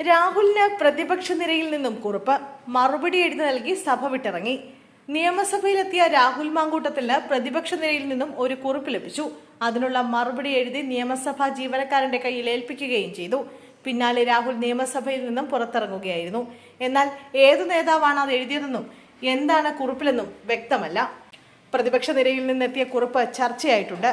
രാഹുലിന് പ്രതിപക്ഷ നിരയിൽ നിന്നും കുറിപ്പ് മറുപടി എഴുതി നൽകി സഭ വിട്ടിറങ്ങി. നിയമസഭയിലെത്തിയ രാഹുൽ മാങ്കൂട്ടത്തിന് പ്രതിപക്ഷ നിരയിൽ നിന്നും ഒരു കുറിപ്പ് ലഭിച്ചു. അതിനുള്ള മറുപടി എഴുതി നിയമസഭാ ജീവനക്കാരന്റെ കയ്യിൽ ഏൽപ്പിക്കുകയും ചെയ്തു. പിന്നാലെ രാഹുൽ നിയമസഭയിൽ നിന്നും പുറത്തിറങ്ങുകയായിരുന്നു. എന്നാൽ ഏതു നേതാവാണ് അത് എഴുതിയതെന്നും എന്താണ് കുറിപ്പിലെന്നും വ്യക്തമല്ല. പ്രതിപക്ഷ നിരയിൽ നിന്നെത്തിയ കുറിപ്പ് ചർച്ചയായിട്ടുണ്ട്.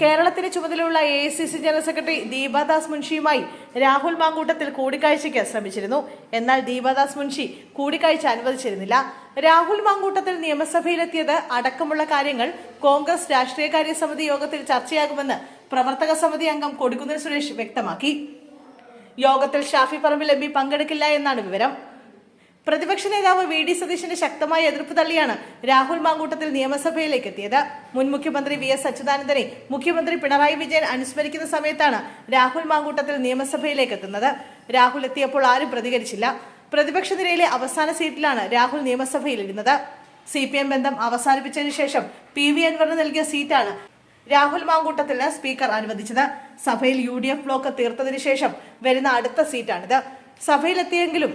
കേരളത്തിന് ചുമതലയുള്ള A I C C general secretary Deepa Das മുൻഷിയുമായി Rahul Mamkootathil കൂടിക്കാഴ്ചയ്ക്ക് ശ്രമിച്ചിരുന്നു. എന്നാൽ ദീപാദാസ് മുൻഷി കൂടിക്കാഴ്ച അനുവദിച്ചിരുന്നില്ല. രാഹുൽ മാങ്കൂട്ടത്തിൽ നിയമസഭയിലെത്തിയത് അടക്കമുള്ള കാര്യങ്ങൾ കോൺഗ്രസ് രാഷ്ട്രീയകാര്യ സമിതി യോഗത്തിൽ ചർച്ചയാകുമെന്ന് പ്രവർത്തക സമിതി അംഗം കൊടിക്കുന്നിൽ സുരേഷ് വ്യക്തമാക്കി. യോഗത്തിൽ ഷാഫി പറമ്പിൽ എം പങ്കെടുക്കില്ല എന്നാണ് വിവരം. പ്രതിപക്ഷ നേതാവ് വി ഡി സതീശന്റെ ശക്തമായ എതിർപ്പ് തള്ളിയാണ് രാഹുൽ മാങ്കൂട്ടത്തിൽ നിയമസഭയിലേക്ക് എത്തിയത്. മുൻ മുഖ്യമന്ത്രി വി എസ് അച്യുതാനന്ദനെ മുഖ്യമന്ത്രി പിണറായി വിജയൻ അനുസ്മരിക്കുന്ന സമയത്താണ് രാഹുൽ മാങ്കൂട്ടത്തിൽ നിയമസഭയിലേക്ക് എത്തുന്നത്. രാഹുൽ എത്തിയപ്പോൾ ആരും പ്രതികരിച്ചില്ല. പ്രതിപക്ഷ നിരയിലെ അവസാന സീറ്റിലാണ് രാഹുൽ നിയമസഭയിലിരുന്നത് സി പി എം ബന്ധം അവസാനിപ്പിച്ചതിനു ശേഷം പി വി അൻവറിന് നൽകിയ സീറ്റാണ് രാഹുൽ മാങ്കൂട്ടത്തിന് സ്പീക്കർ അനുവദിച്ചത്. സഭയിൽ യു ഡി എഫ് ബ്ലോക്ക് തീർത്തതിനു ശേഷം വരുന്ന അടുത്ത സീറ്റാണിത്. സഭയിലെത്തിയെങ്കിലും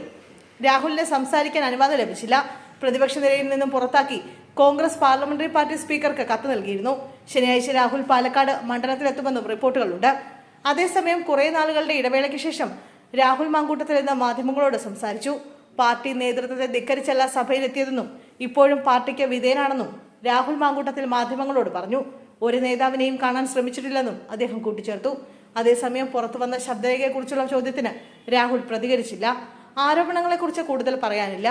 രാഹുലിന് സംസാരിക്കാൻ അനുവാദം ലഭിച്ചില്ല. പ്രതിപക്ഷ നിരയിൽ നിന്നും പുറത്താക്കി കോൺഗ്രസ് പാർലമെന്ററി പാർട്ടി സ്പീക്കർക്ക് കത്ത് നൽകിയിരുന്നു. ശനിയാഴ്ച രാഹുൽ പാലക്കാട് മണ്ഡലത്തിലെത്തുമെന്നും റിപ്പോർട്ടുകളുണ്ട്. അതേസമയം കുറെ നാളുകളുടെ ഇടവേളയ്ക്ക് ശേഷം രാഹുൽ മാങ്കൂട്ടത്തിൽ നിന്ന് മാധ്യമങ്ങളോട് സംസാരിച്ചു. പാർട്ടി നേതൃത്വത്തെ ധിക്കരിച്ചല്ല സഭയിലെത്തിയതെന്നും ഇപ്പോഴും പാർട്ടിക്ക് വിധേയനാണെന്നും രാഹുൽ മാങ്കൂട്ടത്തിൽ മാധ്യമങ്ങളോട് പറഞ്ഞു. ഒരു നേതാവിനെയും കാണാൻ ശ്രമിച്ചിട്ടില്ലെന്നും അദ്ദേഹം കൂട്ടിച്ചേർത്തു. അതേസമയം പുറത്തുവന്ന ശബ്ദരേഖയെക്കുറിച്ചുള്ള ചോദ്യത്തിന് രാഹുൽ പ്രതികരിച്ചില്ല. ആരോപണങ്ങളെക്കുറിച്ച് കൂടുതൽ പറയാനില്ല.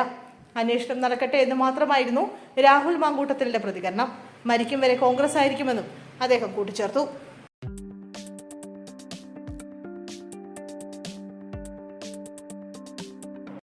അന്വേഷണം നടക്കട്ടെ എന്ന് മാത്രമായിരുന്നു രാഹുൽ മാങ്കൂട്ടത്തിലെ പ്രതികരണം. മരിക്കും വരെ കോൺഗ്രസ് ആയിരിക്കുമെന്നും അദ്ദേഹം കൂട്ടിച്ചേർത്തു.